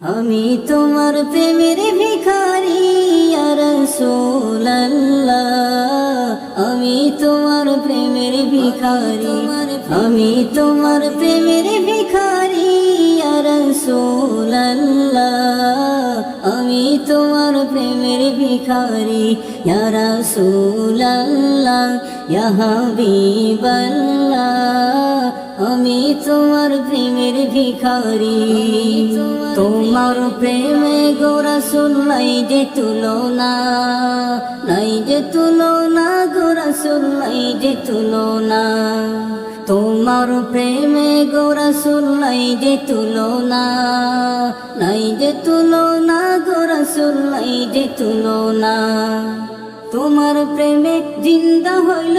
আমি তোমার প্রেমের ভিখারি রসোল্লাহ আমি তোমার প্রেমের ভিখারি, আমি তোমার প্রেমের ভিখারি রসোল্লাহ আমি তোমার প্রেমের ভিখারি রসোল্লাহ হাবিবাল্লাহ। আমি তোমার প্রেমের ভিখারি। তোমার প্রেমে গোরা শুনলাই যে তুলনা, নাই যে তুলনা, গোরা শুনলাই যে তুলনা। তোমার প্রেমে গোরা শুনলাই যে তুলনা, নাই যে তুলো না গোরা শুনলাই যে তুলনা। তোমার প্রেমে জিন্দা হইল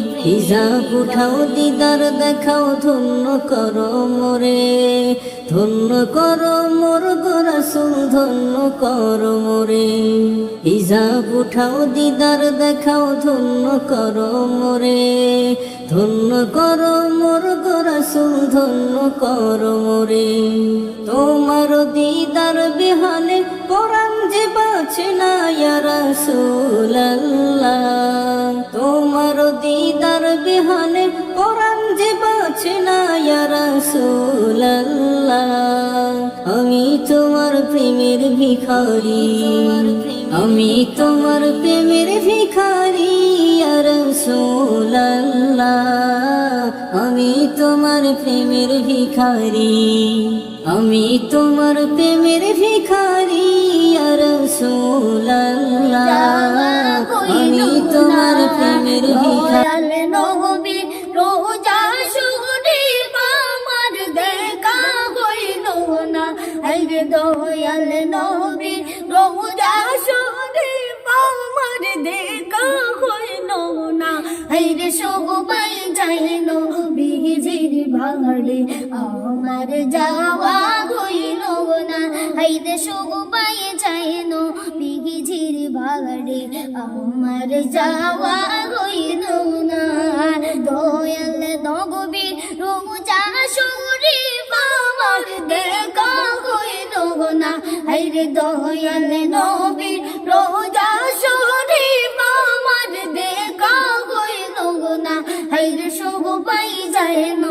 হিজাব উঠাও, দিদার দেখাও, ধন্য করো মোরে, ধন্য করো মোর গোরসুল, ধন্য করো মোরে। হিজাব উঠাও, দিদার দেখাও, ধন্য করো মোরে, ধন্য করো মোর গোরসুল, ধন্য করো মোরে। তোমার দিদার বিহানে পরাণ বাছে না রসুল্লাহ তোমার দিদার বিহানে পরাণ যে বাছে না রসুল্লাহ আমি তোমার প্রেমের ভিখারি, আমি তোমার প্রেমের ভিখারি রসুল্লাহ আমি তোমার প্রেমের ভিখারি, আমি তোমার প্রেমের ভিখারি। আমি তোমার প্রেমের নবী রোজা শরীফ আমার দেখা হইল না। এই রে দয়াল নবী রোজা শরীফ আমার দেখা হইল না। এই সবাই যাইল বিজির ভাড়ে আমার যাওয়া হইল না। এই রে সবাই যাইল বিজির ভাড়ে আমার যাওয়া হইল না। দয়াল নবী রোজা শরীফ আমার দেখা হইল না। হাইরে দয়াল নবী রোজা শরীফ আমার দেখা হইল না। হাইরে সবাই যায় নবীজির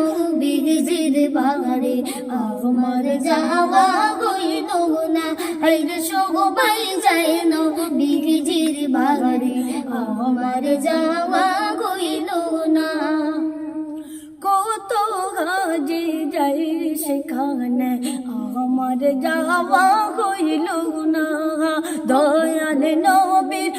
বাড়ি আমার যাওয়া হইল না হাইরে সবাই যায় নবীজির বাড়ি আমার যাওয়া হইল না। কত গাজে যাই সেখানে আমার যাওয়া হইল না। দয়াল নবীর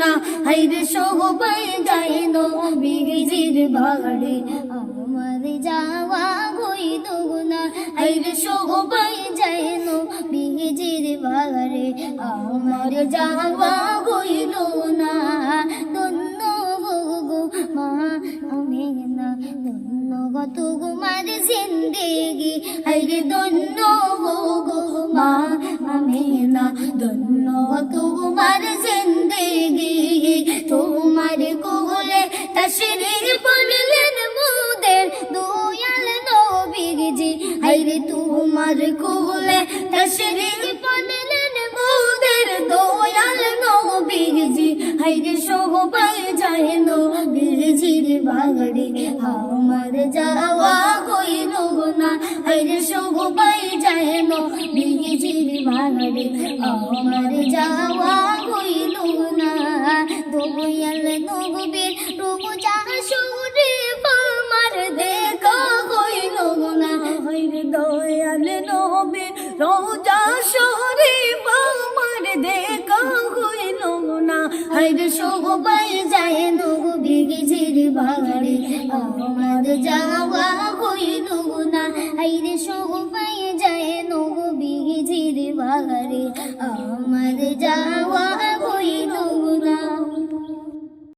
না হাইরে সবাই যাই নবীজির বাড়ি আমার যাওয়া হইল না হাইরে সবাই যাই নবীজির বাড়ি আমার যাওয়া হইল না ধন্য গো মা আমি না ধন্য গো তোমার জিন্দেগি। হাইরে ধন্য আমি আমিনা, ধন্য তোমার জিন্দেগি সবাই যায় নবীজির বাগাড়ি আমার যাওয়া কইল না হাইরে সবাই যায় নবীজির বাগাড়ি আমার যাওয়া কইল না দয়াল নবীর রোজা সুরে আমার দেখা না। হাইরে দয়াল নবীর রোজা সুরে হাইরে সবাই যায় নবীজির বাগারে আমাদ যাওয়া কইল না হাইরে সবাই যায় নবীজির বাগারে আমাদ যাওয়া